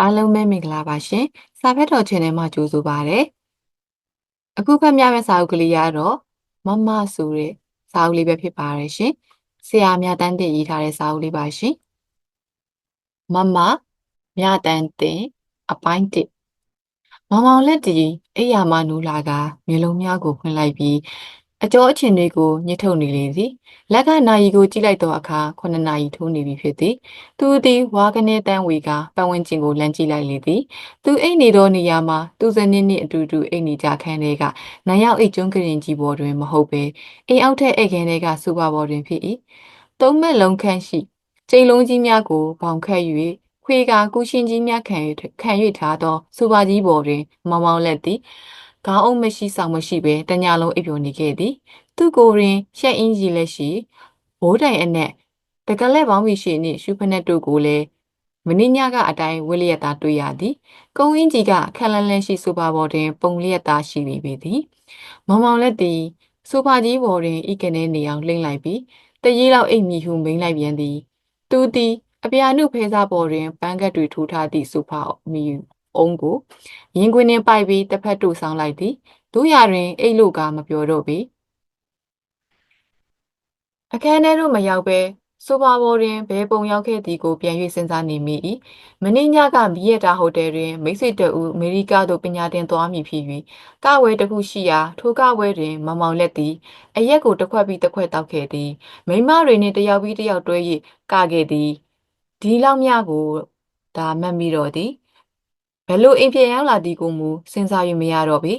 အားလုံးပဲမင်္ဂလာပါရှင်။စာဖတ်တော် channel မှာကြိုဆိုပါရစေ။အခုဖတ်ပြမယ့်စာအုပ်ကလေးကတော့မမဆိုတဲ့စာအုပ်လေးပဲဖြစ်ပါတယ်ရှင်။ဆရာမြတ်တန်းတင်ရေးထားတဲ့စာအုပ်လေးပါရှင်။မမမြတ်တန်းတင်အပိုင်းတစ်မင်မောင်လက်တီအိယာမနူလာကမျိုးလုံးများကိုဖွင့်လိုက်ပြီး အကျော်အချင်တွေကိုညှစ်ထုတ်နေလေသည်လက်ကနာယီကိုကြည့်လိုက်တော့အခါ9နာရီထိုးနေပြီဖြစ်သည်သူသည်ဝါကနေတန်းဝေကပတ်ဝန်းကျင်ကိုလမ်းကြည့်လိုက်လေသည်သူအိတ်နေသောနေရာမှာသူစနစ်နှင့်အတူတူအိတ်နေကြခန်းတွေကနိုင်ရောက်အိတ်ကျွန်းကရင်ကြီးပေါ်တွင်မဟုတ်ပဲအိမ်အောက်ထက်အိတ်ခန်းတွေကစူပါပေါ်တွင်ဖြစ်၏သုံးမက်လုံးခန့်ရှိကျိန်လုံးကြီးများကိုဘောင်ခတ်၍ခွေကာကူရှင်ကြီးများခံ၍ခံ၍ထားသောစူပါကြီးပေါ်တွင်မောင်မောင်လက်သည် ခေါင်းအုပ်မရှိဆောင်မရှိဘဲတညာလုံးအိပ်ပျော်နေခဲ့သည် သူကိုယ်တွင်ရှက်အင်းကြီးလက်ရှိဘိုးတိုင်အနက်တကလက်ပေါင်းမရှိနှင့်ရှုဖက်နှက်တို့ကိုလည်းမင်းညကအတိုင်းဝိလျက်သားတွေ့ရသည်ကုံအင်းကြီးကခက်လန်းလန်းရှိဆိုပါပေါ်တွင် ပုံလျက်သားရှိနေပေသည်မောင်မောင်လက်သည်ဆိုဖာကြီးပေါ်တွင်ဤကနေနေအောင်လှိမ့်လိုက်ပြီးတရေလောက်အိပ်မိဟုမိန်လိုက်ပြန်သည် သူသည်အပြာနုဖဲစားပေါ်တွင်ပန်းကတ်တွေထိုးထားသည့်ဆိုဖာမီ အုံးကိုရင်ခွင်နှင့်ပိုက်ပြီးတစ်ဖက်တို့ဆောင်လိုက်သည်တို့ရတွင်အိတ်လို့ကမပြောတော့ပေအခန်းထဲသို့မရောက်ပဲဆိုပါဘော်တွင်ဘဲပုံရောက်ခဲ့သည်ကိုပြန်၍စဉ်းစားနေမိ၏မင်းညကမီးရတာဟိုတယ်တွင်မိတ်ဆွေတအူအမေရိကသို့ပညာသင်သွားမည်ဖြစ်၍ကဝဲတစ်ခုရှိရာထိုကဝဲတွင်မောင်မောင်လက်သည်အရက်ကိုတစ်ခွက်ပြီးတစ်ခွက်တောက်ခဲ့သည်မိမတွေနှင့်တယောက်ပြီးတယောက်တွဲ၍ကခဲ့သည်ဒီလောက်များကိုဒါမှတ်မိတော့သည် ဘယ်လိုအိမ်ပြန်ရောက်လာသည်ကိုမူစဉ်းစား၍မရတော့ပေ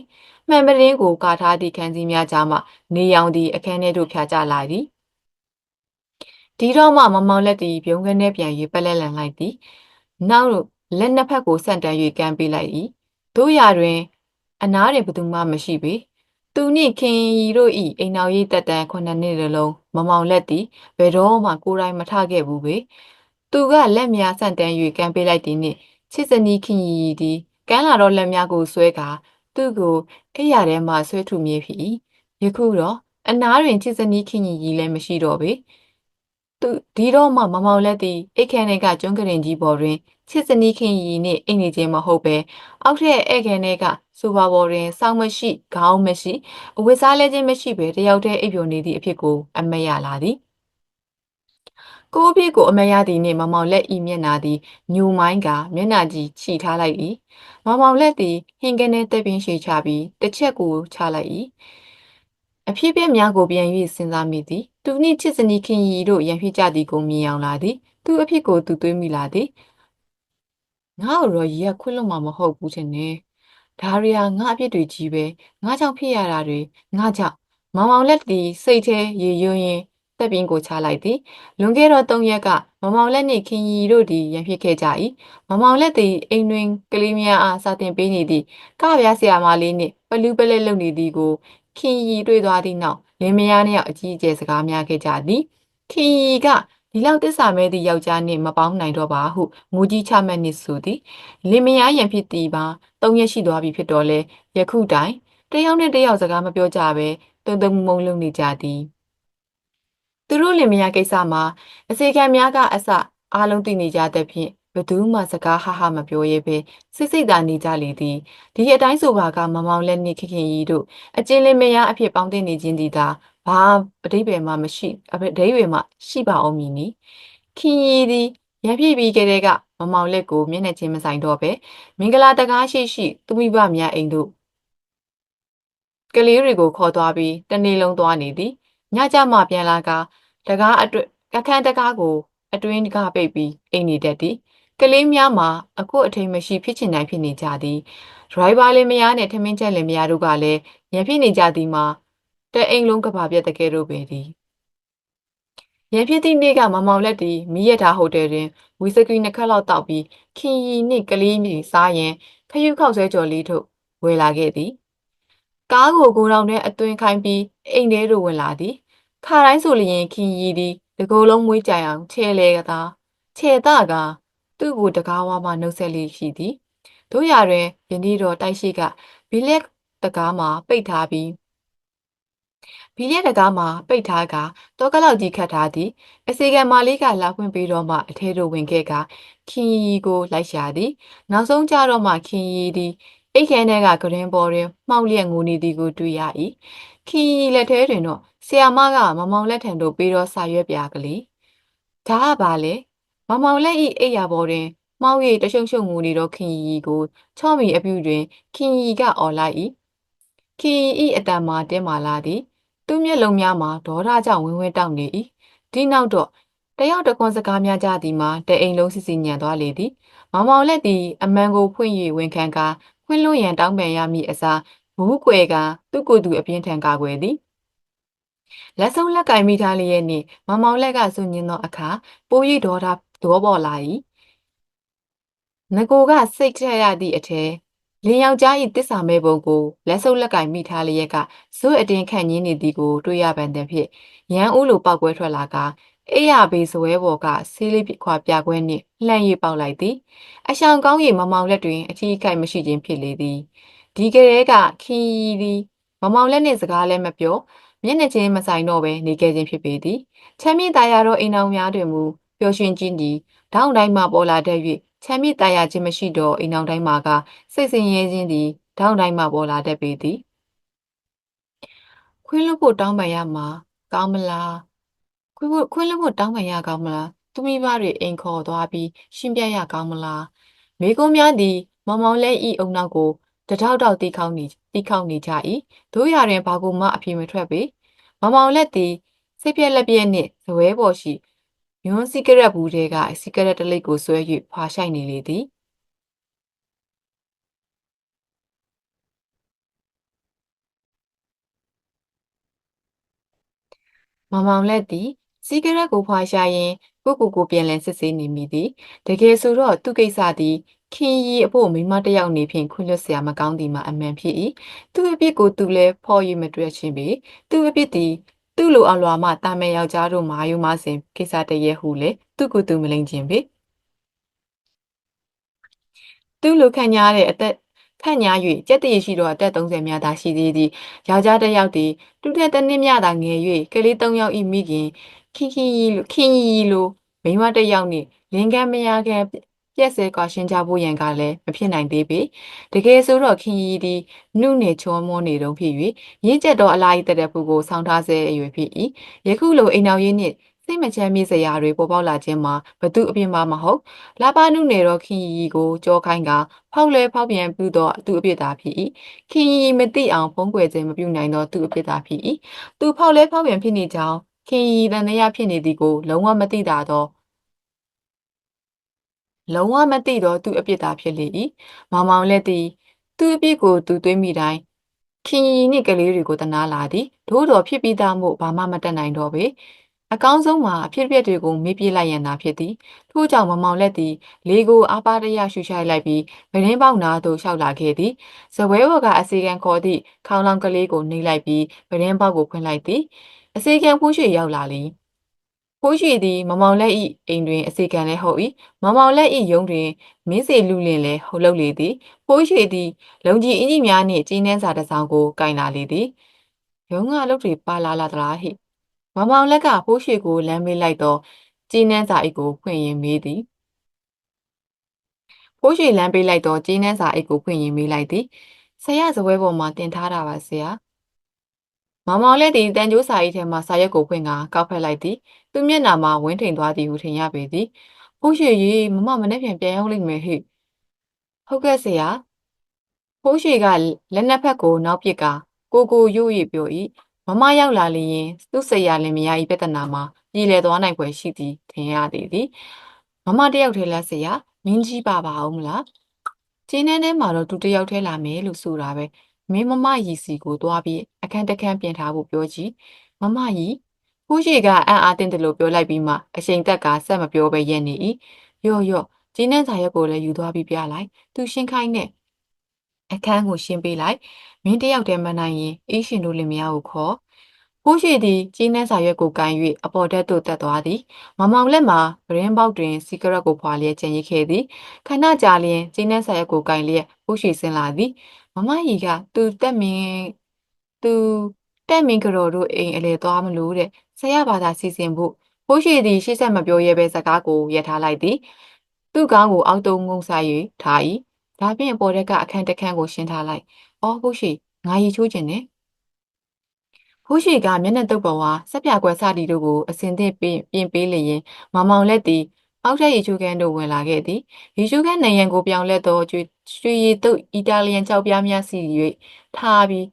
မှန်ပရင်းကိုကာထားသည့်ခန်းစည်းများကြားမှနေရောင်သည်အခန်းထဲသို့ဖြာကျလာသည်ဒီတော့မှမမောင်လက်သည်ပြုံးကနေပြန်၍ပက်လက်လန်လိုက်သည်နောက်လက်နှစ်ဖက်ကိုဆန့်တန်း၍ကမ်းပေးလိုက်၏တို့ရာတွင် အနားတွင်ဘသူမှမရှိပေသူနှင့်ခင်ရီတို့၏အိမ်တော်ရေးတက်တန်းခုနှစ်နှစ်လုံးမမောင်လက်သည်ဘယ်တော့မှကိုယ်တိုင်မထခဲ့ဘူးပေသူကလက်များဆန့်တန်း၍ကမ်းပေးလိုက်သည်နှင့် ချစ်စနီးခင်ရီသည်ကမ်းလာတော့လက်များကိုဆွဲကာသူ့ကိုအိယာထဲမှဆွဲထုမြေဖြစ်၏ယခုတော့အနားတွင်ချစ်စနီးခင်ရီလည်းမရှိတော့ပေသူဒီတော့မှမမောင်လက်သည်အိတ်ခမ်းထဲကကျွန်းကရင်ကြီးပေါ်တွင်ချစ်စနီးခင်ရီနှင့်အိတ်နေခြင်းမဟုတ်ပဲအောက်ထက်ဧကန်ထဲကစူပါပေါ်တွင်စောင်းမရှိခေါင်းမရှိအဝတ်စားလဲခြင်းမရှိပဲတယောက်တည်းအိပ်ပျော်နေသည့်အဖြစ်ကိုအမက်ရလာသည် ကိုအဖြစ်ကိုအမက်ရသည်နှင့်မမောင်လက်ဤမျက်နာသည်ညူမိုင်းကမျက်နာကြီးခြိထားလိုက်၏မမောင်လက်သည်ဟင်ကနေတက်ပင်ရှိချပြီးတစ်ချက်ကိုချလိုက်၏အဖြစ်ပြက်များကိုပြန်၍စဉ်းစားမိသည်သူနှင့်ချစ်စနီခင်ရီတို့ရန်ဖြစ်ကြသည်ကိုမြင်အောင်လာသည်သူအဖြစ်ကိုသူတွေးမိလာသည်ငါ့ကိုတော့ရီကခွင့်လွတ်မှာမဟုတ်ဘူးထင်တယ်ဒါရီယာငါအဖြစ်တွေကြီးပဲငါကြောင့်ဖြစ်ရတာတွေငါကြောင့်မောင်မောင်လက်သည်စိတ်ထဲရေယွန်းရင် တက်ပင်းကိုချလိုက်သည်လွန်ခဲ့သော၃ရက်ကမမောင်လက်နှင့်ခင်ရီတို့သည်ရန်ဖြစ်ခဲ့ကြ၏မမောင်လက်သည်အိမ်တွင်ကလေးများအားစာတင်ပေးနေသည့်ကဗျာဆရာမလေးနှင့်ပလူးပလဲလုပ်နေသည်ကိုခင်ရီတွေ့သွားသည့်နောက်လင်းမယားနှစ်ယောက်အကြီးအကျယ်စကားများခဲ့ကြသည်ခင်ရီကဒီလောက်တစ္ဆာမဲသည့်ယောက်ျားနှင့်မပေါင်းနိုင်တော့ပါဟုမူကြီးချမှတ်နှင့်ဆိုသည်လင်မယားရန်ဖြစ်သည်ပါ၃ရက်ရှိသွားပြီဖြစ်တော့လဲယခုတိုင်တယောက်နဲ့တယောက်စကားမပြောကြဘဲတုံတုံမုံလုံးနေကြသည် သူတို့လင်မယားကိစ္စမှာအစီခံများကအစအားလုံးသိနေကြတဲ့ဖြင့်ဘသူမှစကားဟဟမပြောရဲပဲစိတ်စိတ်သာနေကြလေသည်ဒီအတိုင်းဆိုပါကမမောင်လက်နှင့်ခင်ခင်ကြီးတို့အကျဉ်းလင်းမယားအဖြစ်ပေါင်းတင်နေခြင်းဒီသာဘာအတိပယ်မှမရှိအတိပယ်မှရှိပါအောင်မည်နီခင်ရီသည်ရပြည့်ပြီးကြတဲ့ကမမောင်လက်ကိုမျက်နှာချင်းမဆိုင်တော့ပဲမင်္ဂလာတကားရှိရှိသူမိဘများအိမ်တို့ကလေးတွေကိုခေါ်သွားပြီးတနေ့လုံးသွားနေသည် ညကြမှပြန်လာကတကားအတွအခန်းတကားကို အတွင်းကပိတ်ပြီးအိမ်နေတတ်သည်ကလေးများမှာအခုအထိန်မရှိဖြစ်ချင်တိုင်းဖြစ်နေကြသည်ဒရိုင်ဘာလင်မယားနဲ့ထမင်းချက်လင်မယားတို့ကလည်းရံဖြစ်နေကြသည်မှာတအိမ်လုံးကဘာပြက်တကယ်တော့ပဲသည်ရံဖြစ်သည့်နေ့ကမမောင်လက်သည်မိရထားဟိုတယ်တွင်ဝီစကီနှစ်ခက်လောက်တောက်ပြီးခင်ရီနှင့်ကလေးမြေစားရင်ခရုခောက်ဆွဲကြော်လေးထုတ်ဝယ်လာခဲ့သည် ကားကိုကိုတောင်ထဲအသွင်ခိုင်းပြီးအိမ်ထဲသို့ဝင်လာသည်ခါတိုင်းဆိုလျင်ခင်ရီသည်တကိုယ်လုံးမွေးကြအောင်ချဲလဲကသာချဲတာကသူ့ကိုတကားဝါမှနှုတ်ဆက်လေးရှိသည်တို့ရတွင်ယနေ့တော့တိုက်ရှိကဘီလက်တကားမှာပိတ်ထားပြီးဘီရဲ့တကားမှာပိတ်ထားကတောကလောက်ကြီးခတ်ထားသည်အစီကံမာလေးကလာခွင့်ပေးတော့မှအထဲသို့ဝင်ခဲ့ကခင်ရီကိုလိုက်ရှာသည် နောက်ဆုံးကြတော့မှခင်ရီသည် အိတ်ခဲထဲကဂရင်ပေါ်တွင်မှောက်လျက်ငိုနေသည်ကိုတွေ့ရ၏ခင်ရီလက်ထဲတွင်တော့ဆီယာမကမမောင်လက်ထံသို့ပေးတော့စာရွက်ပြကလေးဒါကပါလေမမောင်လက်ဤအိယာပေါ်တွင်မှောက်၍တရှုံရှုံငိုနေတော့ခင်ရီကိုချော့မီအပြူတွင်ခင်ရီကအော်လိုက်၏ခင်ရီအတန်မှာတင်းမာလာသည်သူ့မျက်လုံးများမှာဒေါသကြောင့်ဝင်းဝင်းတောက်နေ၏ဒီနောက်တော့တယောက်တခွန်းစကားများကြသည်မှာတအိမ်လုံးစစ်စစ်ညံသွားလေသည်မောင်မောင်လက်သည်အမန်ကိုဖွင့်၍ဝန်ခံကာ ခွင့်လွှတ်ရန်တောင်းပန်ရမည့်အစားဘူးကွယ်ကသူ့ကိုယ်သူအပြင်းထန်ကာကွယ်သည်လက်ဆုံးလက်ကင်မိထားလျက်နှင့်မမောင်လက်ကဆုညင်းသောအခါပိုးရီဒေါသဒေါပေါ်လာ၏ငကိုကစိတ်ထက်ရသည့်အထဲလင်းယောက်ျား၏တစ္ဆာမဲပုံကိုလက်ဆုပ်လက်ကင်မိထားလျက်ကဇွတ်အတင်းခန့်ညင်းနေသည်ကိုတွေ့ရပန်တဲ့ဖြင့်ရန်ဦးလိုပောက်ကွဲထွက်လာက အိယာဘေးဇွဲပေါ်ကဆေးလေးခွာပြကွဲနှင့်လှန့်၍ပေါက်လိုက်သည်အဆောင်ကောင်းရီမမောင်လက်တွင်အထီးအကိုက်မရှိခြင်းဖြစ်လေသည်ဒီကလေးကခီးသည်မမောင်လက်နှင့်စကားလည်းမပြောမျက်နှာချင်းမဆိုင်တော့ဘဲနေခဲ့ခြင်းဖြစ်ပေသည်ချမ်းမြေ့သားရသောအိမ်အောင်များတွင်မူပျော်ရွှင်ခြင်းသည်တောင်းတိုင်းမှပေါ်လာတတ်၍ချမ်းမြေ့သားရခြင်းမရှိသောအိမ်အောင်တိုင်းမှာကစိတ်ဆင်းရဲခြင်းသည်တောင်းတိုင်းမှပေါ်လာတတ်ပေသည်ခွင်းလွတ်ဖို့တောင်းပန်ရမှာကောင်းမလား ခွင်းခွင်းလွတ်ဖို့တောင်းပန်ရကောင်းမလားသူမိဘတွေအိမ်ခေါ်သွားပြီးရှင်းပြရကောင်းမလားမိကုံးများသည်မောင်မောင်လဲဤအုံနောက်ကိုတထောက်တောက်တီးခေါနေတီးခေါနေကြ၏တို့ရတွင်ဘာကိုမှအပြေမထွက်ပေမောင်မောင်လက်သည်စိတ်ပြက်လက်ပြက်နှင့်ဇွဲပေါ်ရှိယွန်းစီကရက်ဘူးတဲကစီကရက်တလိပ်ကိုဆွဲ၍ဖွာရှိုက်နေလေသည်မောင်မောင်လက်သည် စီးကရက်ကိုဖွာရှာရင်ကိုကိုကိုပြန်လည်စစ်ဆေးနေမိသည်တကယ်ဆိုတော့သူကိစ္စသည်ခင်ရီအဖို့မိမတယောက်နေဖြင့်ခွင့်လွှတ်စရာမကောင်းသည်မှာအမှန်ဖြစ်၏သူအပြစ်ကိုသူလည်းဖော်ရမတွေ့ချင်းပေသူအပြစ်သည်သူ့လိုအလွာမှတာမန်ယောက်ျားတို့မာယုမစဉ်ကိစ္စတရေဟုလေသူကိုသူမလိန်ခြင်းပေသူ့လိုခံရတဲ့အသက်ခန့်ညား၍ကြက်တည်ရှိသောအသက်30များသာရှိသေးသည်ယောက်ျားတစ်ယောက်သည်တူထက်တနည်းများသာငယ်၍ကလေး3ယောက်၏မိခင် ခင်ခင်ရီလိုခင်ရီလိုမိန်းမတစ်ယောက်နှင့်လင်ကမ်းမယားကပြက်စဲကွာရှင်းကြဖို့ရန်ကလည်းမဖြစ်နိုင်သေးပေတကယ်ဆိုတော့ခင်ရီသည်နှုနေချောမောနေတုံးဖြစ်၍ရင့်ကျက်သောအလားဤတတဲ့ပူကိုဆောင်းထားဆဲအရွယ်ဖြစ်၏ယခုလိုအိမ်တော်ရင်းနှင့်စိတ်မချမ်းမြေ့စရာတွေပေါ်ပေါက်လာခြင်းမှာဘသူအပြစ်မှမဟုတ်လာပါနုနယ်တော့ခင်ရီကိုကြောခိုင်းကဖောက်လဲဖောက်ပြန်ပြုသောသူအပြစ်သာဖြစ်၏ခင်ရီမသိအောင်ဖုံးကွယ်ခြင်းမပြုနိုင်သောသူအပြစ်သာဖြစ်၏သူဖောက်လဲဖောက်ပြန်ဖြစ်နေကြောင်း ခင်ရီတန်တရားဖြစ်နေသည်ကို လုံးဝမသိတာသောလုံးဝမသိတော့သူအပြစ်သာဖြစ်လေ၏မောင်မောင်လက်သည်သူအပြစ်ကိုသူတွေးမိတိုင်းခင်ရီနှင့်ကလေးတွေကိုတနာလာသည်သို့တော်ဖြစ်ပြီးသားမို့ဘာမှမတတ်နိုင်တော့ပေအကောင်းဆုံးမှာအဖြစ်အပျက်တွေကိုမေ့ပြလိုက်ရန်သာဖြစ်သည်ထို့ကြောင့်မမောင်လက်သည်လေကိုအားပါတရရှူရှိုက်လိုက်ပြီးဗရင်ပေါက်နာသို့ရှောက်လာခဲ့သည်ဇပွဲဘော်ကအစီကံခေါ်သည့်ခေါင်းလောင်ကလေးကိုနှိပ်လိုက်ပြီးဗရင်ပေါက်ကိုဖွင့်လိုက်သည် အစီကံဖူးရွှေရောက်လာလီဖိုးရွှေသည်မမောင်လက်ဤအိမ်တွင် အစီကံလည်းဟုတ်၏မမောင်လက်ဤယုံတွင်မင်းစေလူလင်လည်းဟုတ်လုပ်လေသည်ဖိုးရွှေသည်လုံကြီးအင်းကြီးများနှင့်ကျင်းနှန်းစာတစ်စောင်ကိုကင်လာလေသည်ရုံးကအလုပ်တွေပါလာလာသလားဟိမမောင်လက်ကဖိုးရွှေကိုလမ်းမေးလိုက်တော့ကျင်းနှန်းစာအိတ်ကိုဖွင့်ရင်မေးသည်ဖိုးရွှေလမ်းပေးလိုက်တော့ကျင်းနှန်းစာအိတ်ကိုဖွင့်ရင်မေးလိုက်သည်ဆရာဇပွဲပေါ်မှာတင်ထားတာပါဆရာ မောင်မောင်လက်သည်တန်ကြိုးစာအိတ်ထဲမှစာရွက်ကိုဖွင့်ကကောက်ဖက်လိုက်သည်သူမျက်နှာမှာဝင်းထိန်သွားသည်ဟုထင်ရပေသည်ဖိုးရွှေကြီးမမမနဲ့ပြန်ပြန်ရောက်လိမ့်မယ်ဟိဟုတ်ကဲ့ဆရာဖိုးရွှေကလက်နက်ဖက်ကိုနောက်ပစ်ကကိုကိုရို့ရပြော၏မမရောက်လာလျင်သူ့ဆရာလင်မယားဤပြဿနာမှာပြည်လဲသွားနိုင်ွယ်ရှိသည်ထင်ရသည်သည်မမတယောက်ထဲလားဆရာမင်းကြီးပါပါအောင်မလားကျင်းထဲထဲမှာတော့သူတယောက်ထဲလာမယ်လို့ဆိုတာပဲ မင်းမမရီစီကိုသွားပြီးအခန်းတခန်းပြင်ထားဖို့ပြောကြည့်မမကြီးဖိုးရှိကအံ့အားသင့်တယ်လို့ပြောလိုက်ပြီးမှအချိန်သက်ကဆက်မပြောပဲရက်နေ၏ရော့ရော့ကျင်းတဲ့စာရွက်ကိုလည်းယူသွားပြီးပြလိုက်သူရှင်းခိုင်းတဲ့အခန်းကိုရှင်းပေးလိုက်မင်းတယောက်တည်းမနိုင်ရင်အေးရှင်တို့လင်မယားကိုခေါ် ဖိုးရှိသည်ကြီးနှန်းစာရွက်ကိုကန်၍အပေါ်တက်သို့တက်သွားသည်မမောင်လက်မှာဗရင်ပေါက်တွင်စီကရက်ကိုဖွာလျက်ကျန်ရစ်ခဲ့သည်ခဏကြာလျင်ကြီးနှန်းစာရွက်ကိုကန်လျက်ဖိုးရှိဆင်းလာသည်မမကြီးကသူတက်မင်းသူတဲ့မင်ကတော်တို့အိမ်အလေသွားမလို့တဲ့ဆရာဘာသာစီစဉ်ဖို့ဖိုးရှိသည်ရှေ့ဆက်မပြောရဲပဲစကားကိုရထားလိုက်သည်သူ့ကောင်းကိုအောက်တုံးငုံဆိုင်၍ထား၏ဒါဖြင့်ပေါ်တဲ့ကအခန်းတစ်ခန်းကိုရှင်းထားလိုက်အော်ဖိုးရှိငါရီချိုးခြင်းနဲ့ ဖိုးရှိကမျက်နှာတုပ်ပေါ်ဝါစက်ပြကွယ်စတီတို့ကိုအစင်သင့်ပြင်ပြင်ပေးလျင်မောင်မောင်လက်သည်အောက်ထက်ရီချိုးခန်းတို့ဝင်လာခဲ့သည်ရီချိုးခန်းနေရန်ကိုပြောင်းလဲသောကျွေရွှေရည်တုပ်အီတာလီယန်ကြောက်ပြားများစီ၍ထားပြီး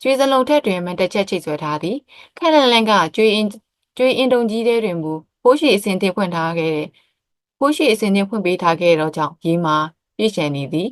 ကျွေးစလုံးထက်တွင်မန်တစ်ချက်ချိတ်ဆွဲထားသည်ခက်လန်လန်ကကျွေးအင်းကျွေးအင်းတုံကြီးထဲတွင်မူဖိုးရှိအစင်သင့်ဖွင့်ထားခဲ့တဲ့ဖိုးရှိအစင်သင့်ဖွင့်ပေးထားခဲ့သောကြောင့်ရေမှာပြည့်ရှံနေသည်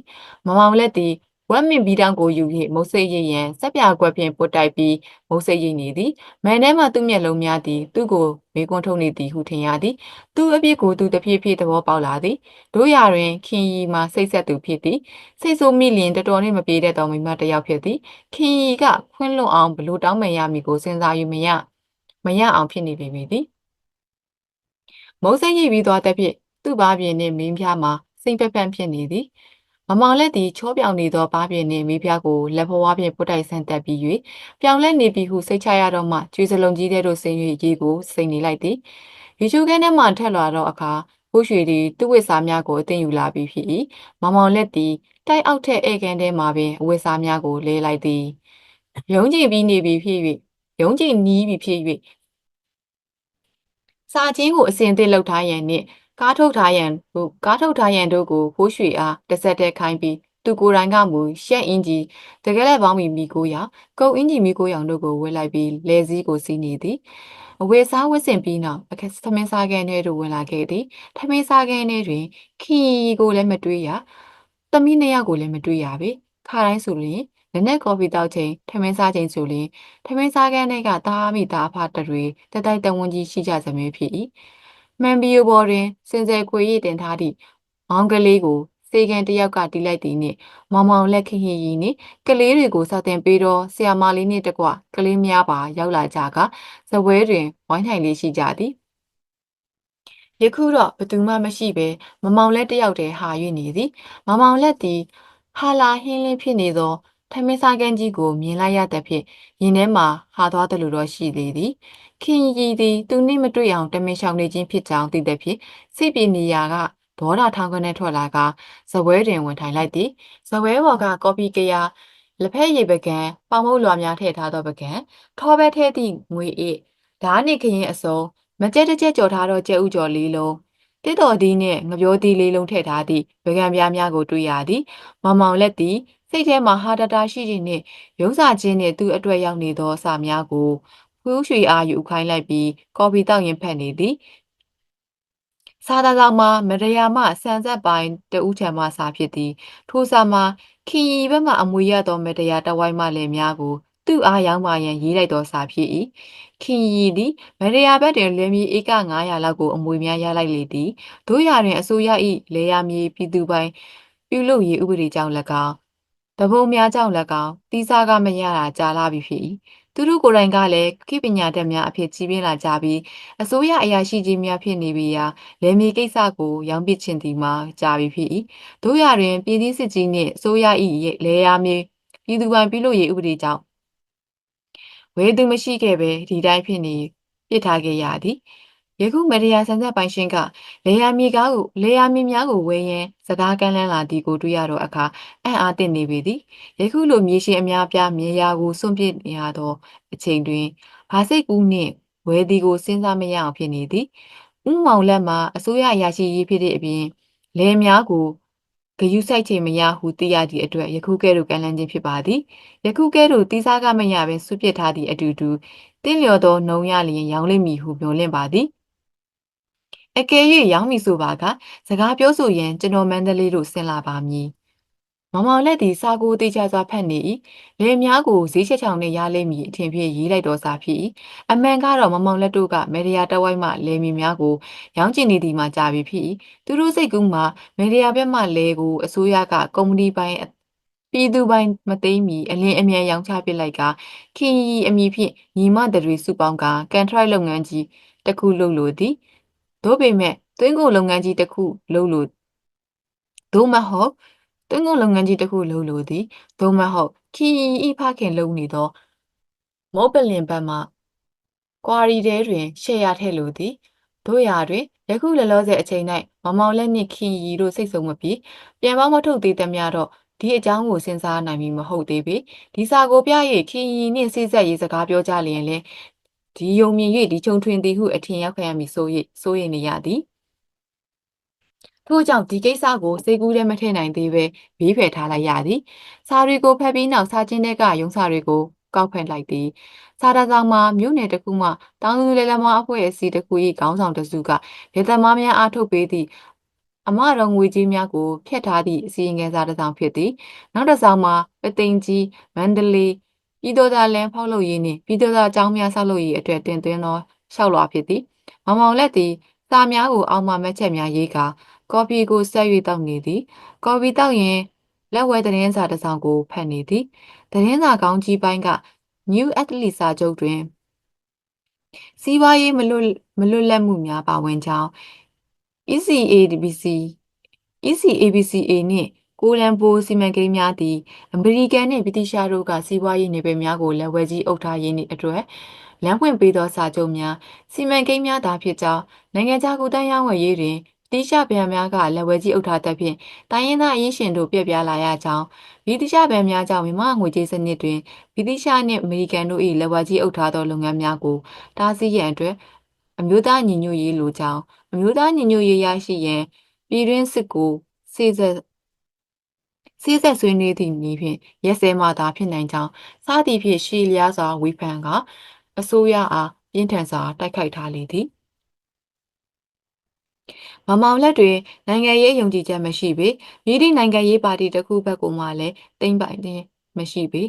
မမောင်လက်သည် ဝက်မင်ဘီတောင်ကိုယူ၍မုတ်စိတ်ရိပ်ရန်စက်ပြကွက်ဖြင့်ပုတ်တိုက်ပြီးမုတ်စိတ်ရိပ်နေသည်မန်ထဲမှသူ့မျက်လုံးများသည်သူ့ကိုမေကွန်းထုတ်နေသည်ဟုထင်ရသည်သူ့အပြစ်ကိုသူတဖြည်းဖြည်းသဘောပေါက်လာသည်တို့ရတွင်ခင်ရီမှစိတ်ဆက်သူဖြစ်သည်စိတ်ဆိုးမိလျင်တော်တော်နှင့်မပြေတတ်သောမိမတစ်ယောက်ဖြစ်သည်ခင်ရီကခွင့်လွတ်အောင်ဘလို့တောင်းပန်ရမည်ကိုစဉ်းစား၍မရမရအောင်ဖြစ်နေပေမည်သည်မုတ်စိတ်ရိပ်ပြီးသွားတဲ့ဖြင့်သူ့ဘားပြင်နှင့်မင်းပြားမှာစိတ်ပက်ပန့်ဖြစ်နေသည် မမောင်လက်သည်ချောပြောင်နေသောဘားပြင်းနှင့်မိဖုရားကိုလက်ဖွားဖြင့်ပုတ်တိုက်ဆန်းတက်ပြီး၍ပြောင်လက်နေပြီဟုစိတ်ချရတော့မှကျွေးစလုံးကြီးတဲ့တို့ဆင်း၍ရေကိုစိန်နေလိုက်သည်ရေချိုးကန်းထဲမှထက်လာတော့အခါဘိုးရွှေသည်သူ့ဝစ်စားများကိုအသိယူလာပြီးဖြစ်၏မမောင်လက်သည်တိုက်အောက်ထက်ဧကန်ထဲမှပင်အဝစ်စားများကိုလဲလိုက်သည်ရုံးကြည့်ပြီးနေပြီဖြစ်၍ရုံးကြည့်နီးပြီဖြစ်၍စာချင်းကိုအစင်သစ်လှုပ်ထားရန်နှင့် ကားထုတ်ထားရန်တို့ကားထုတ်ထားရန်တို့ကိုဖိုးရွှေအားတစ်ဆက်တည်းခိုင်းပြီးသူကိုယ်တိုင်ကမူရှက်အင်ကြီးတကယ်လည်းပေါင်းပြီးမိကိုရောင်ကုတ်အင်ကြီးမိကိုရောင်တို့ကိုဝှက်လိုက်ပြီးလဲစည်းကိုစီးနေသည်အဝေစားဝစ်စင်ပြီးနောက်အခက်သမင်းစားကန်းထဲသို့ဝင်လာခဲ့သည်သမင်းစားကန်းထဲတွင်ခီကိုလည်းမတွေးရသမီးနှစ်ယောက်ကိုလည်းမတွေးရပေခါတိုင်းဆိုရင်နနက်ကော်ဖီတောက်ချိန်ထမင်းစားချိန်ဆိုရင်ထမင်းစားကန်းထဲကသားမိသားဖတတွေတတိုက်တဝန်းကြီးရှိကြစမြဲဖြစ်၏ မှန်ဘီယိုဘော်တွင်စင်စယ်ခွေရည်တင်ထားသည့်မောင်ကလေးကိုစေကန်တယောက်ကတီးလိုက်သည်နှင့်မောင်မောင်လက်ခင်းရီရီနှင့်ကလေးတွေကိုစတင်ပေးတော့ဆရာမလေးနှင့်တကွကလေးများပါရောက်လာကြကဇပွဲတွင်ဝိုင်းထိုင်လေးရှိကြသည်ယခုတော့ဘသူမှမရှိပဲမမောင်လက်တယောက်တည်းဟာ၍နေသည်မမောင်လက်သည်ဟာလာဟင်းလင်းဖြစ်နေသော ထမင်းစားကန်းကြီးကိုမြင်လိုက်ရတဲ့ဖြင့်ရင်ထဲမှာဟာသွားတယ်လို့တော့ရှိသေးသည်ခင်ရီသည်သူနှင့်မတွေ့အောင်တမင်ရှောင်နေခြင်းဖြစ်ကြောင်းသိတဲ့ဖြင့်စိတ်ပြေနေရာကဒေါ်လာထောင်ကနေထွက်လာကဇပွဲတွင်ဝင်ထိုင်လိုက်သည်ဇပွဲပေါ်ကကော်ပီကရာလက်ဖက်ရည်ပကံပေါမုတ်လွာများထည့်ထားသောပကံထောပဲထဲသည့်ငွေအိဓားနှင့်ခရင်အစုံမကြက်တကြက်ကြော်ထားသောကြက်ဥကြော်လေးလုံးတစ်တော်ဒီနှင့်ငပြောသီးလေးလုံးထည့်ထားသည့်ပကံပြားများကိုတွေ့ရသည် မောင်မောင်လက်သည် စိတ်ထဲမှာဟာတတာရှိခြင်းနှင့်ရုံးစာခြင်းနှင့်သူ့အတွက်ရောက်နေသောစာများကိုဖူးရွှေအားယူခိုင်းလိုက်ပြီးကော်ဖီတောက်ရင်ဖက်နေသည်စာသားဆောင်မှာမရယာမဆန်ဆက်ပိုင်းတဦးချံမှစာဖြစ်သည် ထိုစာမှာခင်ရီဘက်မှအမွေရသောမတရားတဝိုင်းမှလည်းများကိုသူ့အားရောက်မှရန်ရေးလိုက်သောစာဖြစ်၏ခင်ရီသည်မရယာဘက်တွင်လယ်မြေဧက900လောက်ကိုအမွေများရလိုက်လေသည်တို့ရတွင်အစိုးရ၏လေယာမြေပြည်သူပိုင်ပြုလုပ်ရေးဥပဒေကြောင့်၎င်း တဘုံများကြောင့်၎င်းတီးစားကမရတာကြာလာပြီဖြစ်၏သူတို့ကိုယ်တိုင်ကလည်းခိပညာတတ်များအဖြစ်ကြီးပြင်းလာကြပြီးအစိုးရအရာရှိကြီးများဖြစ်နေပြီရာလယ်မြေကိစ္စကိုရောင်းပစ်ခြင်းဒီမှာကြာပြီဖြစ်၏တို့ရတွင်ပြည်သည့်စစ်ကြီးနှင့်အစိုးရ၏လယ်ယာမြေပြည်သူပိုင်ပြုလို့ရေးဥပဒေကြောင့်ဝေသူမရှိခဲ့ပဲဒီတိုင်းဖြစ်နေပြစ်ထားခဲ့ရသည် ယခုမရိယာဆန်ဆက်ပိုင်ရှင်ကလေယာမြေကားကိုလေယာမြေများကိုဝဲရန်စကားကမ်းလှမ်းလာသည်ကိုတွေ့ရတော့အခါအံ့အားသင့်နေပေသည်ယခုလိုမြေရှင်အများပြားမြေယာကိုစွန့်ပစ်နေရသောအချိန်တွင်ဘာစိတ်ကူးနှင့်ဝဲသည်ကိုစဉ်းစားမရအောင်ဖြစ်နေသည်ဥမောင်လက်မှာအစိုးရအရာရှိရေးဖြစ်တဲ့အပြင်လယ်များကိုဂယုစိုက်ချိန်မရဟုသိရသည့်အတွက်ယခုကဲ့သို့ကမ်းလှမ်းခြင်းဖြစ်ပါသည်ယခုကဲ့သို့တိစားကမရပင်ဆွပစ်ထားသည့်အတူတူတင်းလျော်သောနှုံရလျင်ရောင်းလိမ့်မည်ဟုမျှော်လင့်ပါသည် အကယ်၍ရောင်းမည်ဆိုပါကစကားပြောဆိုရန်ကျွန်တော်မန္တလေးတို့ဆင်လာပါမည်မောင်မောင်လက်သည်စာကိုတေချာစွာဖတ်နေ၏လယ်များကိုဈေးချက်ချောင်နဲ့ရလိမ့်မည်အထင်ဖြင့်ရေးလိုက်တော်စာဖြစ်၏အမှန်ကတော့မောင်မောင်လက်တို့ကမေဒီယာတဝိုက်မှလယ်မြေများကိုရောင်းချင်နေသည်မှာကြာပြီဖြစ်၏သူတို့စိတ်ကူးမှာမေဒီယာဘက်မှလယ်ကိုအစိုးရကကုမ္ပဏီပိုင်းပြည်သူပိုင်းမသိမ်းမီအလင်းအမြန်ရောင်းချပစ်လိုက်ကခင်ရီအမည်ဖြင့်ညီမတွေစုပေါင်းကကန်ထရိုက်လုပ်ငန်းကြီးတစ်ခုလုပ်လို့သည် သို့ပေမဲ့သွင်းကုန်လုပ်ငန်းကြီးတစ်ခုလုပ်လို့သို့မဟုတ်သွင်းကုန်လုပ်ငန်းကြီးတစ်ခုလုပ်လို့သည်သို့မဟုတ်ခီဤဖခင်လုပ်နေသောမောပလင်ဘက်မှကွာရီတဲတွင်ရှယ်ယာထည့်လိုသည်တို့ရာတွင်ယခုလောလောဆယ်အချိန်၌မမောင်လက်နှင့်ခင်ရီတို့စိတ်ဆုံးမပြီးပြန်ပေါင်းမထုတ်သေးသမျှတော့ဒီအကြောင်းကိုစဉ်းစားနိုင်မည်မဟုတ်သေးပေဒီစာကိုပြ၍ခင်ရီနှင့်စိစက်ရေးစကားပြောကြလျင်လဲ ဒီယုံမြင်၍ဒီချုံထွင်သည်ဟုအထင်ရောက်ခံရမည်ဆို၍စိုးရိမ်နေရသည်ထို့ကြောင့်ဒီကိစ္စကိုစိတ်ကူးထဲမထည့်နိုင်သေးပဲဘေးဖယ်ထားလိုက်ရသည်စာတွေကိုဖတ်ပြီးနောက်စာချင်းတဲ့ကရုံးစာတွေကိုကောက်ဖက်လိုက်သည်စာတစောင်မှာမြို့နယ်တစ်ခုမှတောင်သူလေလမားအဖွဲ့အစည်းတစ်ခု၏ခေါင်းဆောင်တစုကဒေသမားများအားထုတ်ပေးသည့်အမတော်ငွေကြီးများကိုဖျက်ထားသည့်အစီရင်ခံစာတစ်စောင်ဖြစ်သည်နောက်တစ်စောင်မှာပသိမ်ကြီးမန္တလေး ပြည်တော်သာလန်ဖောက်လုပ်ရေးနှင့်ပြည်တော်သာအကြောင်းများဆောက်လုပ်ရေးအတွက်တင်သွင်းသောလျှောက်လွှာဖြစ်သည်မမောင်လက်သည်စာများကိုအောက်မှမက်ချက်များရေးကာကော်ဖီကိုဆက်၍တောက်နေသည်ကော်ဖီတောက်ရင်လက်ဝဲသတင်းစာတစ်စောင်ကိုဖတ်နေသည်သတင်းစာကောင်းကြီးပိုင်းက New Athlete စာချုပ်တွင်စီးပွားရေးမလွတ်မလွတ်လပ်မှုများပါဝင်ကြောင်း ECABC ECABCA နှင့် ကိုလံပိုစီမံကိန်းများသည် အမေရိကန်နှင့်ဗြိတိရှားတို့က စီးပွားရေးနေပယ်များကို လက်ဝဲကြီးအုပ်ထားရင်းအတွက် လမ်းပွင့်ပေးသောစာချုပ်များ စီမံကိန်းများသာဖြစ်ကြောင်း နိုင်ငံခြားကူတန်းရောင်းဝယ်ရေးတွင်တိကျဗန်များက လက်ဝဲကြီးအုပ်ထားတဲ့ဖြင့် တိုင်းရင်းသားအရင်းရှင်တို့ပြက်ပြားလာရကြောင်း ဗြိတိရှဗန်များကြောင့် မြန်မာငွေကြေးစနစ်တွင် ဗြိတိရှနှင့် အမေရိကန်တို့၏လက်ဝဲကြီးအုပ်ထားသော လုပ်ငန်းများကို တားဆီးရန်အတွက် အမျိုးသားညီညွတ်ရေးလိုကြောင်း အမျိုးသားညီညွတ်ရေးရရှိရန် ပြည်တွင်းစစ်ကို စေစစေး ဆက်ဆွေးနွေးသည့်နည်းဖြင့်ရက်စဲမှသာဖြစ်နိုင်ကြောင်းစသည်ဖြင့်ရှီလျားစွာဝေဖန်ကအစိုးရအားပြင်းထန်စွာတိုက်ခိုက်ထားလေသည်မမောင်လက်တွင်နိုင်ငံရေးယုံကြည်ချက်မရှိပေမြည်သည့်နိုင်ငံရေးပါတီတစ်ခုဘက်ကမှလည်းတိမ့်ပိုင်ခြင်းမရှိပေ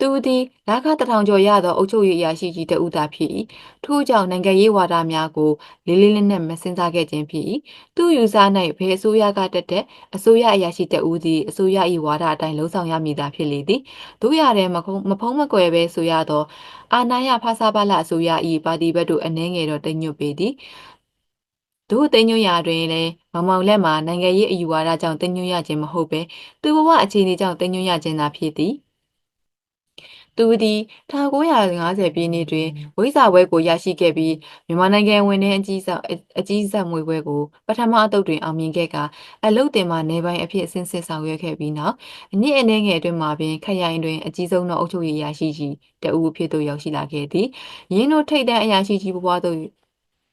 သူသည်လာခတထောင်ကျော်ရသောအုပ်ချုပ်ရေးအရာရှိကြီးတဦးသာဖြစ်၏ထို့ကြောင့်နိုင်ငံရေးဝါဒများကိုလေးလေးနက်နက်မစင်စားခဲ့ခြင်းဖြစ်၏သူယူဆ၌ဘယ်အစိုးရကတက်တဲ့အစိုးရအရာရှိတဦးသည်အစိုးရ၏ဝါဒအတိုင်းလှုံ့ဆော်ရမည်သာဖြစ်လေသည်တို့ရတဲ့မဖုံးမဖုံးမကွယ်ပဲဆိုရသောအာနာယဖာစာပါလအစိုးရ၏ပါတီဘက်သို့အနှဲငယ်တော့တိမ်ညွတ်ပေသည်ဒုသိညွတ်ရာတွင်လည်းမမောင်လက်မှာနိုင်ငံရေးအယူဝါဒကြောင့်သိညွတ်ရခြင်းမဟုတ်ပဲသူဘဝအခြေအနေကြောင့်သိညွတ်ရခြင်းသာဖြစ်သည် သူသည်1950ပြည့်နှစ်တွင်ဝိဇာဘွဲကိုရရှိခဲ့ပြီးမြန်မာနိုင်ငံဝင်တဲ့အကြီးစားအကြီးစားမွေဘွဲကိုပထမအသုတ်တွင်အောင်မြင်ခဲ့ကအလုတ်တင်မှနေပိုင်းအဖြစ်အဆင့်ဆင့်ဆောင်ရွက်ခဲ့ပြီးနောက်အနည်းအနည်းငယ်အတွင်းမှာပင်ခရိုင်တွင်အကြီးဆုံးသောအုပ်ချုပ်ရေးရရှိကြီးတအူအဖြစ်သို့ရောက်ရှိလာခဲ့သည်ရင်းတို့ထိတ်တန့်အရာရှိကြီးဘဝသို့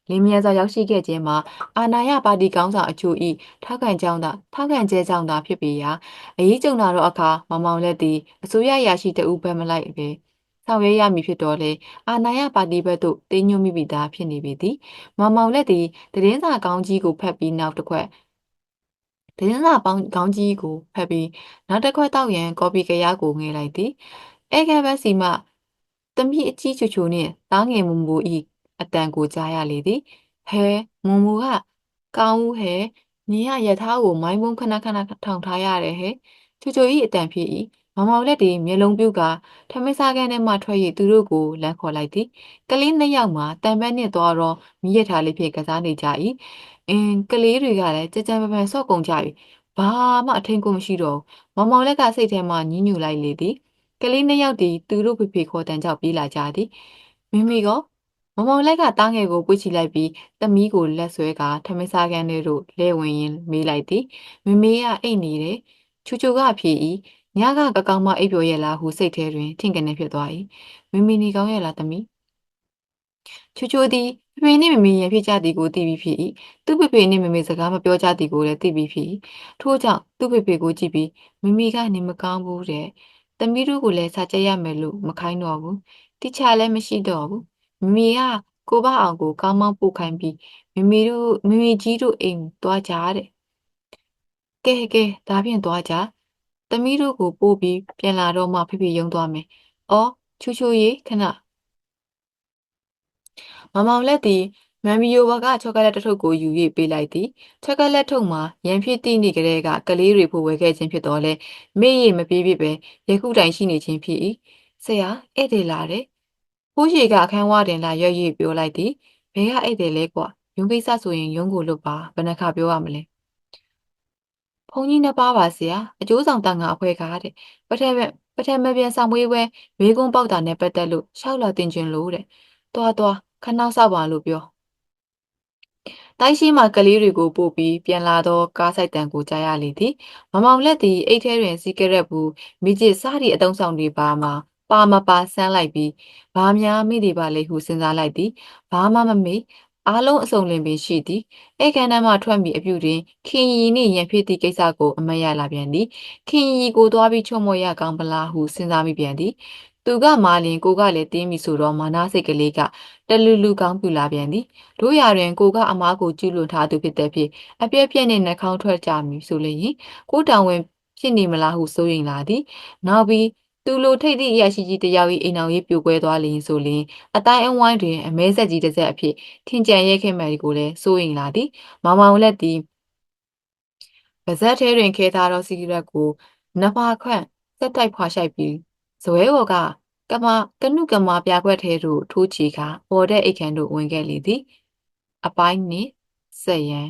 လင်းမြန်စွာရောက်ရှိခဲ့ခြင်းမှာအာဏာရပါတီကောင်းဆောင်အချို့၏ထောက်ခံကြောင်းသာထောက်ခံကျဲကြောင်းသာဖြစ်ပေရာအရေးကြုံလာသောအခါမမောင်လက်သည်အစိုးရရာရှိတဦးဘက်မလိုက်ပဲဆောင်ရွက်ရမည်ဖြစ်တော့လေအာဏာရပါတီဘက်သို့တင်းညွတ်မိပြီးသားဖြစ်နေပြီသည်မမောင်လက်သည်တည်င်းစာကောင်းကြီးကိုဖတ်ပြီးနောက်တစ်ခွက်တည်င်းစာပေါင်းကောင်းကြီးကိုဖတ်ပြီးနောက်တစ်ခွက်တောက်ရန်ကော်ပီကရကိုငဲလိုက်သည်အဲကဘက်စီမှတမိအကြီးချူချူနှင့်တားငယ်မူမူဤ အတန်ကိုကြားရလေသည်ဟဲမုံမူကကောင်းဦးဟဲညီရရထားကိုမိုင်းပုံခဏခဏထောင်ထားရတယ်ဟဲချူချူဤအတန်ဖြစ်၏မောင်မောင်လက်သည်မျက်လုံးပြုတ်ကထမင်းစားကန်းထဲမှထွက်၍သူတို့ကိုလမ်းခေါ်လိုက်သည်ကလေးနှစ်ယောက်မှာတံပန်းနှင့်သွားတော့မိရထားလေးဖြင့်ကစားနေကြ၏အင်းကလေးတွေကလည်းကြကြပပန်ဆော့ကုန်ကြပြီဘာမှအထင်ကိုမရှိတော့မောင်မောင်လက်ကစိတ်ထဲမှညှဉ်းညူလိုက်လေသည်ကလေးနှစ်ယောက်သည်သူတို့ဖေဖေခေါ်တန်ကြောက်ပြေးလာကြသည်မိမိက မမောင်လက်ကတားငယ်ကိုပွေ့ချလိုက်ပြီးသမီးကိုလက်ဆွဲကထမင်းစားကန်းလေးတို့လဲဝင်ရင်မေးလိုက်သည်မမေကအိတ်နေတယ်ချူချူကဖြေ၏ညကကကောင်မအိပ်ပျော်ရဲ့လားဟုစိတ်ထဲတွင်ထင်ကနေဖြစ်သွား၏မမေနေကောင်းရဲ့လားသမီးချူချူသည်ဖေဖေနှင့်မမေရဲ့ဖြစ်ကြသည်ကိုသိပြီးဖြစ်၏သူ့ဖေဖေနှင့်မမေစကားမပြောကြသည်ကိုလည်းသိပြီးဖြစ်၏ထို့ကြောင့်သူ့ဖေဖေကိုကြည့်ပြီးမမေကနေမကောင်းဘူးတဲ့သမီးတို့ကိုလည်းစာကြက်ရမယ်လို့မခိုင်းတော့ဘူးတိချလည်းမရှိတော့ဘူး မမေကကိုဘအောင်ကိုကောင်းမောင်းပို့ခိုင်းပြီးမမေတို့မမေကြီးတို့အိမ်သွားကြတဲ့ကဲကဲဒါဖြင့်သွားကြသမီးတို့ကိုပို့ပြီးပြန်လာတော့မှဖေဖေရုံသွားမယ်။အော်ချူချူရေခဏမမောင်လက်သည်မမ်မီယိုဘကချောကလက်တစ်ထုပ်ကိုယူ၍ပေးလိုက်သည်ချောကလက်ထုပ်မှာရန်ဖြစ်သည့်နေ့ကလေးကကလေးတွေဖို့ဝယ်ခဲ့ခြင်းဖြစ်တော်လဲမေ့ရမပြေးပြပဲယခုတိုင်ရှိနေခြင်းဖြစ်၏ဆရာဧည့်သည်လာတယ် ဖိုးရှိကအခန်းဝတင်လာရွက်ရွက်ပြောလိုက်သည်ဘယ်ကဧည့်သည်လဲကွာရုံးကိစ္စဆိုရင်ရုံးကိုလွတ်ပါဘယ်နှခါပြောရမလဲဘုန်းကြီးနှစ်ပါးပါဆရာအကျိုးဆောင်တန်ခါအဖွဲကားတဲ့ပထမပထမပြန်ဆောင်မွေးပွဲဘေးကုန်းပေါက်တာနဲ့ပတ်သက်လို့ရှောက်လာတင်ကျင်လို့တဲ့တွားတွားခဏဆောက်ပါလို့ပြောတိုင်းရှိမှကလေးတွေကိုပို့ပြီးပြန်လာတော့ကားဆိုင်တန်ကိုကြားရလေသည်မမောင်လက်သည်အိတ်ထဲတွင်စီကရက်ဘူးမိကျစ်စားသည့်အတုံးဆောင်တွေပါမှာ ပါမပါဆန်းလိုက်ပြီးဘာများမိသည်ပါလေဟုစဉ်းစားလိုက်သည်ဘာမှမမေ့အားလုံးအစုံလင်ပင်ရှိသည်ဧကန်နမ်းမှထွက်မိအပြုတွင်ခင်ရီနှင့်ရန်ဖြစ်သည့်ကိစ္စကိုအမတ်ရလာပြန်သည်ခင်ရီကိုသွားပြီးချုံမော်ရကောင်းပလားဟုစဉ်းစားမိပြန်သည်သူကမာလင်ကိုကလည်းတင်းပြီဆိုတော့မာနာစိတ်ကလေးကတလူလူကောင်းပြူလာပြန်သည်တို့ရတွင်ကိုကအမားကိုကျူးလွန်ထားသူဖြစ်တဲ့ဖြင့်အပြည့်ပြည့်နဲ့နှာခေါင်းထွက်ကြမည်ဆိုလျင်ကိုတောင်ဝင်ဖြစ်နေမလားဟုစိုးရိမ်လာသည်နောက်ပြီး သူလိုထိတ်သည့်အရာရှိကြီးတယောက်၏အိမ်အောင်ရေးပြိုကွဲသွားလျင်ဆိုလျင်အတိုင်းအဝိုင်းတွင်အမဲဆက်ကြီးတစ်ဆက်အဖြစ်ထင်ကြံရဲခဲ့မယ်ကိုလည်းစိုးရိမ်လာသည်မောင်မောင်လက်သည်ပါဇက်ထဲတွင်ခဲထားသောစီဂရက်ကိုနဖာခွန့်စက်တိုက်ဖွာရှိုက်ပြီးဇွဲဘော်ကကမကနုကမာပြခွက်ထဲသို့ထိုးချီကပေါ်တဲ့အိတ်ခမ်းသို့ဝင်ခဲ့လေသည် အပိုင်းနှင့်ဆက်ရန်